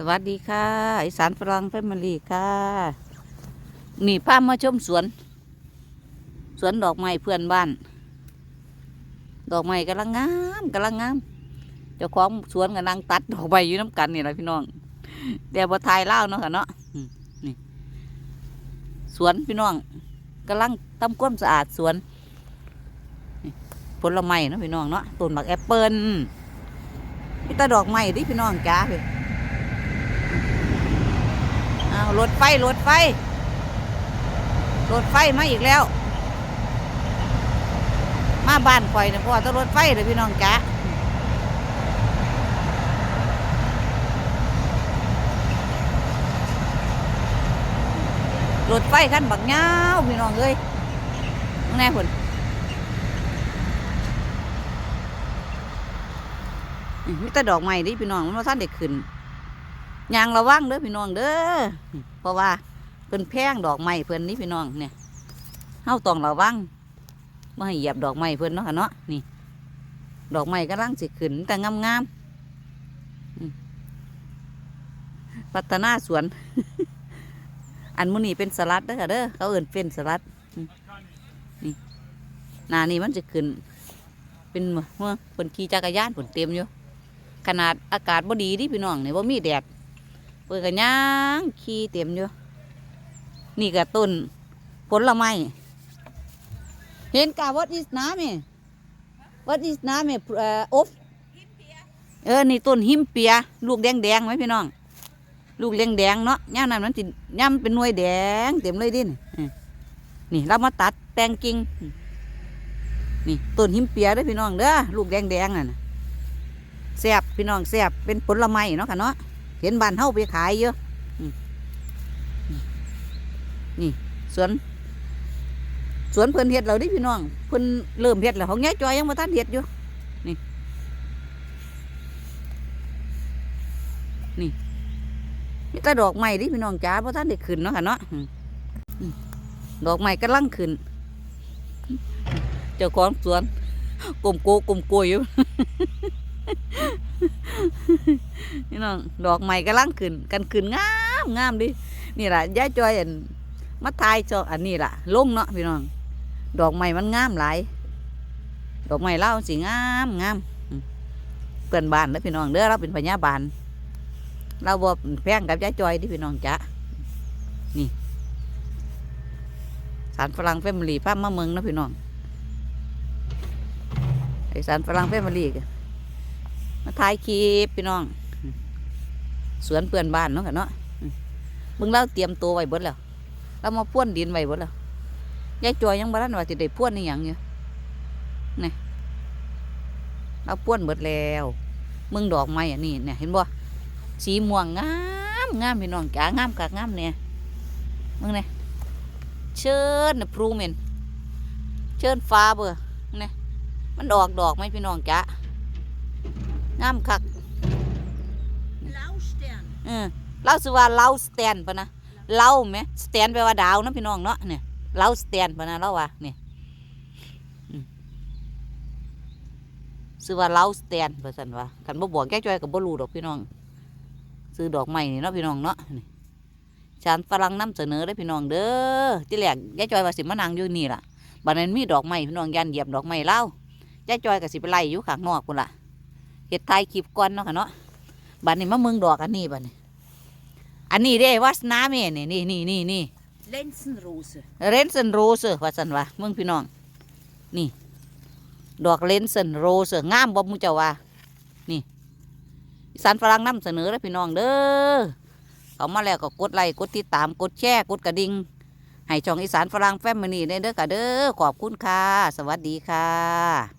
สวัสดีค่ะอีสานฝรั่งแฟมิลี่ค่ะ นี่พามาชมสวน สวนดอกไม้เพื่อนบ้าน ดอกไม้กำลังงามกำลังงามเจ้าของสวนกำลังตัดดอกไม้อยู่น้ำกันนี่แหละพี่น้องแต่บ่ทายเล่าเนาะค่ะเนาะนี่สวนพี่น้องกำลังทำความสะอาดสวนผลไม้เนาะพี่น้องเนาะต้นหมากแอปเปิ้ลนี่แตาดอกไม้ดิพี่น้องจ้าพี่ รถไฟรถไฟรถไฟมาอีกแล้ว มาบ้านข่อยนะพ่อต้องรถไฟเลยพี่น้องจ๋ารถไฟคันบักยาพี่น้องเอ้ยข้างในผลมีแต่ดอกไม้ดิพี่น้องมันว่าท่านเด็กขึ้น ยางระวังเด้อพี่น้องเด้อเพราะว่าเพิ่นแพงดอกไม้เพิ่นนี่พี่น้องเนี่ยเฮาต้องระวังบ่ให้เหยียบดอกไม้เพิ่นเนาะค่ะเนาะนี่ ดอกไม้กำลังสิขึ้นแต่งามๆพัฒนาสวน อันมื้อนี้เป็นสลัดเด้อค่ะเด้อเขาเอิ้นเป็นสลัดนี่หนานี่มันจะขึ้น เป็นเมื่อเพิ่นขี่จักรยานเพิ่นเต็มอยู่ขนาดอากาศบ่ดีดิพี่น้องนี่บ่มีแดด เปิดกันย่างขี้เต็มอยู่นี่ก็ต้นผลไม้เห็นกา what is น้ำเม what is น้ำเมเอ่ออบเออนี่ต้นหิมเปีย ลูกแดงแดงไหมพี่น้อง ลูกแดงแดงเนาะย่ามนั้นมันติย่ามเป็นหน่วยแดง เต็มเลยดินนี่เรามาตัดแตงกิ่งนี่ต้นหิมเปียด้อพี่น้องเด้อลูกแดงแดงน่ะแซบพี่น้องแซบเป็นผลไม้เนาะค่ะเนาะ เห็นบ้านเฮาไปขายเยอะนี่สวนสวนเพิ่นเฮ็ดแล้วดิพี่น้องเพิ่นเริ่มเฮ็ดแล้วของยายจอยยังบ่ทันเฮ็ดอยู่นี่นี่มีแต่ดอกไม้ดิพี่น้องจ๋าบ่ทันได้ขึ้นเนาะค่ะเนาะดอกไม้กำลังขึ้นเจ้าของสวนกลมโกกลมโกยอยู่ นี่น้องดอกใหม่กำลังขึ้น กันขึ้นงามงามดินี่แหละยายจอยอันมาทายจออันนี้ล่ะลงเนาะพี่น้อง ดอกใหม่มันงามหลายดอกใหม่เล่าสิงามงามเพื่อนบ้านเด้อพี่น้องเด้อเราเป็นพญาบาลเราบ่แพงกับยายจอยที่พี่น้องจ้ะนี่สารฝรั่งแฟมิลี่ป้ามาเมืองนะพี่น้องไอสารฝรั่งแฟมิลี่กัน มาถ่ายคลิปพี่น้อง สวนเพื่อนบ้านเนาะค่ะเนาะมึงเล่าเตรียมตัวไว้เบิดแล้วเรามาพ่วนดินไว้เบิดแล้วยายจอยยังบ้านว่าจะได้พ่วนนี่ยังอยู่นี่เราพ่วนเบิดแล้ว มึงดอกไม้อันนี้เนี่ยเห็นบ่สีม่วงงามงามพี่น้องจ๋างามกะงามเนี่ยมึงเนี่ยเชิญนะพรูเมนเชิญฟ้าเบอร์เนี่ยมันออกดอกไหมพี่น้องจ๋า งามคัก Laustern. เออเราสิว่าเราสแตนปะนะเราไหมสแตนแปลว่าดาวนะพี่น้องเนาะเนี่ยเราสแตนปะนะเราว่าเนี่ยอืมซื้อว่าเราสแตนปะสันว่าคันบ่บอกแก้จอยกับบ่รู้ดอกพี่น้อง ซื้อดอกไม้นี่เนาะพี่น้องเนาะนี่ฉันฝรั่งนำเสนอได้อพี่น้องเด้อที่แรกยายจอยว่าสิมานั่งอยู่นี่ล่ะบัดนั้นมีดอกไม้พี่น้องยันเหยียบดอกไม้เล่ายายจอยก็สิไปไล่อยู่ข้างนอกพุ่นล่ะ เฮ็ดทายคลิปก่อนเนาะค่ะเนาะบัดนี้มาเมืองดอกอันนี้บัดนี้ อันนี้เด้วัสนาเมนี่นี่นี่นี่นี่ Lenzenrose. เรนเซนโรสว่าซั่นว่าเมืองพี่น้อง นี่ ดอกเลนเซนโรสงามบ่มูเจ้าว่านี่อีสานฝรั่งนำเสนอแล้วพี่น้องเด้อเขามาแล้วก็กดไลค์กดติดตามกดแชร์กดกระดิ่งให้ช่องอีสานฝรั่งแฟมิลี่ได้เด้อค่ะเด้อขอบคุณค่ะ สวัสดีค่ะ